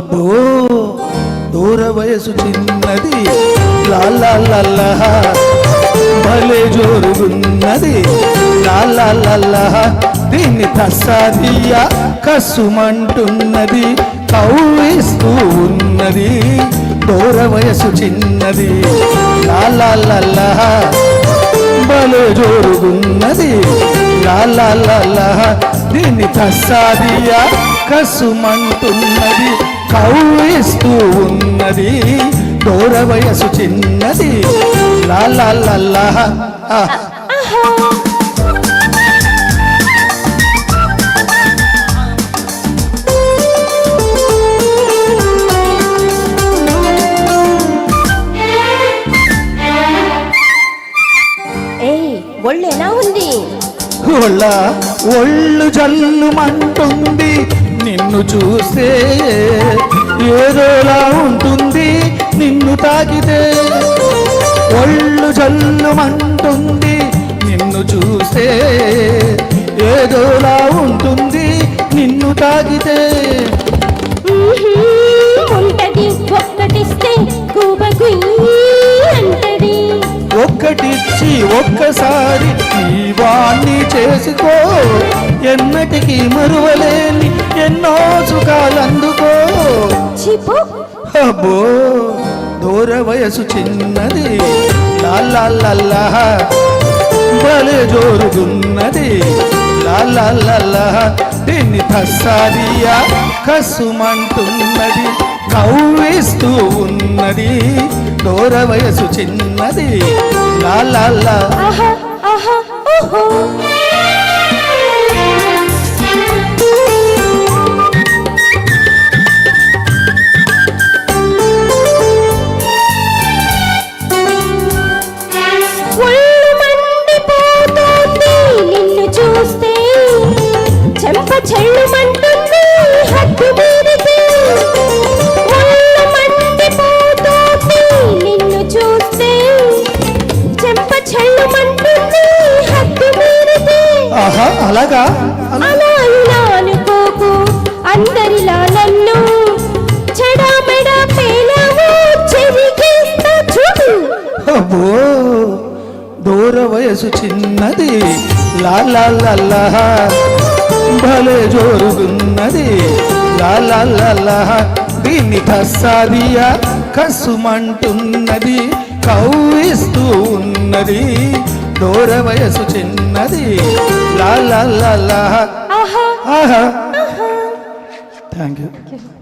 అబ్బో దూర వయసు చిన్నది. లాల్లా భలే జోరుగున్నది. లాల్లా దీన్ని తస్సాదియా కసుమంటున్నది. కౌవిస్తూ ఉన్నది. దూర వయసు చిన్నది. లాల్లా భలే జోరుగున్నది. లాల్లా దీన్ని తస్సాదియా కసుమంటున్నది. కౌలిస్తూ ఉన్నది. దూర వయసు చిన్నది. లాలా ఏయ్ ఒళ్ళు ఎలా ఉంది? ఒళ్ళ ఒళ్ళు జల్లుమంటుంది. నిన్ను చూస్తే ఏదోలా ఉంటుంది. నిన్ను తాకితే ఒళ్ళు జల్లుమంటుంది. నిన్ను చూస్తే ఏదోలా ఉంటుంది. నిన్ను తాకితే ఒక్కటిస్తే ఒక్కటిచ్చి ఒక్కసారి వాణ్ణి చేసుకో. ఎన్నటికీ మరువలేని ఎన్నో సుఖాలందుకో. అబ్బో దూర వయసు చిన్నది. లాలా భలే జోరుగున్నది. లాలా దీన్ని తస్సాదియా కసుమంటున్నది కవ్విస్తూ ఉన్నది. డోర వయసు చిన్నది. లాలా ఆహా అలాగా? అలా ఇలా అనుకోకు అందరిలా నన్ను. చెడామెడా పేలావు చెరిగేస్తా చూడు. అబ్బో దూర వయసు చిన్నది. లాలా భలే జోరుగున్నది. దీన్ని కస్సాదియా కసుమంటున్నది కవ్విస్తూ ఉన్నది. దూర వయసు చిన్నది. la la la. Aha. Aha. Aha. Thank you. Thank you.